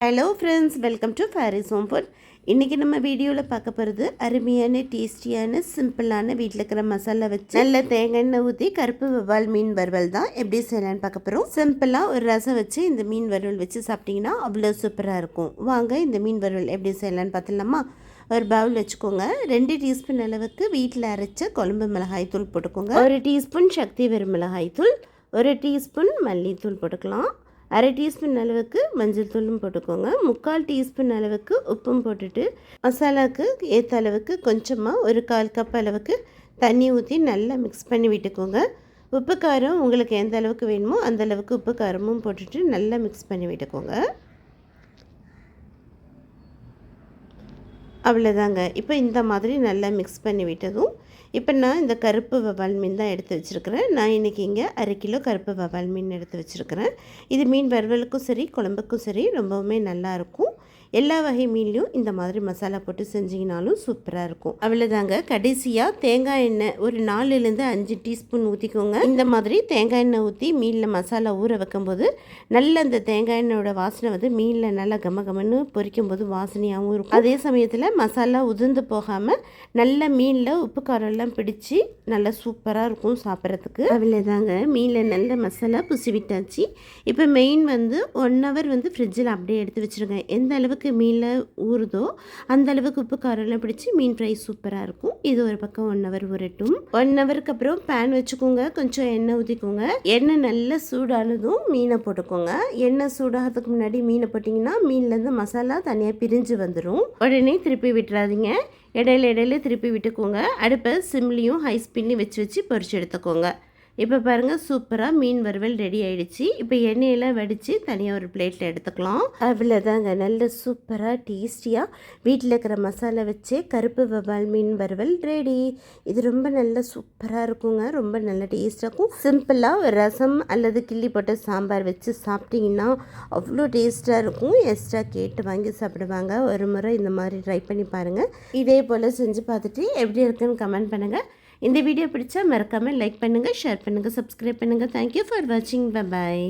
Hello friends welcome to Faris home food இன்றைக்கி நம்ம வீடியோவில் பார்க்க போகிறது அருமையான டேஸ்டியான சிம்பிளான வீட்டில் இருக்கிற மசாலா வச்சு நல்ல தேங்காய் எண்ணெய் ஊற்றி கருப்பு வவ்வால் மீன் வறுவல் தான் எப்படி செய்யலான்னு பார்க்க போகிறோம் சிம்பிளாக ஒரு ரசம் வச்சு இந்த மீன் வறுவல் வச்சு சாப்பிட்டிங்கன்னா அவ்வளோ சூப்பராக இருக்கும். வாங்க இந்த மீன் வறுவல் எப்படி செய்யலான்னு பார்த்துலாமா ஒரு பவுல் வச்சுக்கோங்க. ரெண்டு டீஸ்பூன் அளவுக்கு வீட்டில் அரைச்ச குழம்பு மிளகாய் தூள் போட்டுக்கோங்க. ஒரு டீஸ்பூன் சக்தி வெறும் மிளகாய் தூள் ஒரு டீஸ்பூன் மல்லித்தூள் போட்டுக்கலாம். அரை டீஸ்பூன் அளவுக்கு மஞ்சள் தூளும் போட்டுக்கோங்க. முக்கால் டீஸ்பூன் அளவுக்கு உப்பும் போட்டுட்டு மசாலாவுக்கு ஏற்ற அளவுக்கு கொஞ்சமாக ஒரு கால் கப் அளவுக்கு தண்ணி ஊற்றி நல்லா மிக்ஸ் பண்ணி விட்டுக்கோங்க. உப்பு காரம் உங்களுக்கு எந்த அளவுக்கு வேணுமோ அந்த அளவுக்கு உப்பு காரமும் போட்டுட்டு நல்லா மிக்ஸ் பண்ணி விட்டுக்கோங்க. அவ்வளோதாங்க இப்போ இந்த மாதிரி நல்லா மிக்ஸ் பண்ணி விட்டதும் இப்போ நான் இந்த கருப்பு வவால் மீன் தான் எடுத்து வச்சுருக்கிறேன். நான் இன்றைக்கி இங்கே அரை கிலோ கருப்பு வவால் மீன் எடுத்து வச்சுருக்கிறேன். இது மீன் வறுவலுக்கும் சரி குழம்புக்கும் சரி ரொம்பவுமே நல்லாயிருக்கும் எல்லா வகை மீன்லேயும் இந்த மாதிரி மசாலா போட்டு செஞ்சிங்கனாலும் சூப்பராக இருக்கும். அவ்வளோதாங்க கடைசியாக தேங்காய் எண்ணெய் ஒரு நாலுலேருந்து அஞ்சு டீஸ்பூன் ஊற்றிக்கோங்க இந்த மாதிரி தேங்காய் எண்ணெய் ஊற்றி மீனில் மசாலா ஊற வைக்கும்போது நல்ல அந்த தேங்காய் எண்ணெயோட வாசனை வந்து மீனில் நல்லா கம கமன்னு பொரிக்கும் போது வாசனையாகவும் இருக்கும். அதே சமயத்தில் மசாலா உதிர்ந்து போகாமல் நல்ல மீனில் உப்பு காரம்லாம் பிடிச்சி நல்லா சூப்பராக இருக்கும் சாப்பிட்றதுக்கு. அவ்வளோதாங்க மீனில் நல்ல மசாலா புசி விட்டாச்சு இப்போ மெயின் வந்து ஒன் ஹவர் வந்து ஃப்ரிட்ஜில் அப்படியே எடுத்து வச்சுருங்க. எந்த அளவுக்கு அளவுக்கு மீனில் ஊறுதோ அந்த அளவுக்கு உப்பு காரம்லாம் பிடிச்சி மீன் ஃப்ரை சூப்பராக இருக்கும். இது ஒரு பக்கம் ஒன் ஹவர் உரட்டும் ஒன் ஹவருக்கு அப்புறம் பேன் வச்சுக்கோங்க. கொஞ்சம் எண்ணெய் ஊற்றிக்கோங்க எண்ணெய் நல்லா சூடானதும் மீனை போட்டுக்கோங்க. எண்ணெய் சூடாகிறதுக்கு முன்னாடி மீனை போட்டிங்கன்னா மீன்லேருந்து மசாலா தனியாக பிரிஞ்சு வந்துடும் உடனே திருப்பி விட்டுறாதீங்க. இடையில இடையில திருப்பி விட்டுக்கோங்க. அடுப்பை சிம்லேயும் ஹை ஸ்பீன்லேயும் வச்சு வச்சு பொறிச்சு எடுத்துக்கோங்க. இப்போ பாருங்கள் சூப்பராக மீன் வறுவல் ரெடி ஆகிடுச்சு இப்போ எண்ணெயெல்லாம் வடித்து தனியாக ஒரு பிளேட்டில் எடுத்துக்கலாம். அவ்வளோதாங்க நல்ல சூப்பராக டேஸ்டியாக வீட்டில் இருக்கிற மசாலா வச்சு கருப்பு வவால் மீன் வறுவல் ரெடி இது ரொம்ப நல்ல சூப்பராக இருக்குங்க ரொம்ப நல்ல டேஸ்ட்டாக இருக்கும். சிம்பிளாக ரசம் அல்லது கிள்ளி போட்ட சாம்பார் வச்சு சாப்பிட்டிங்கன்னா அவ்வளோ டேஸ்ட்டாக இருக்கும். எக்ஸ்ட்ரா கேட்டு வாங்கி சாப்பிடுவாங்க. ஒரு முறை இந்த மாதிரி ட்ரை பண்ணி பாருங்கள் இதே போல் செஞ்சு பார்த்துட்டு எப்படி இருக்குன்னு கமெண்ட் பண்ணுங்கள் இந்த வீடியோ பிடிச்சா மறக்காமல் லைக் பண்ணுங்கள் ஷேர் பண்ணுங்கள் சப்ஸ்கிரைப் பண்ணுங்கள் தேங்க்யூ ஃபார் வாட்சிங் பாய்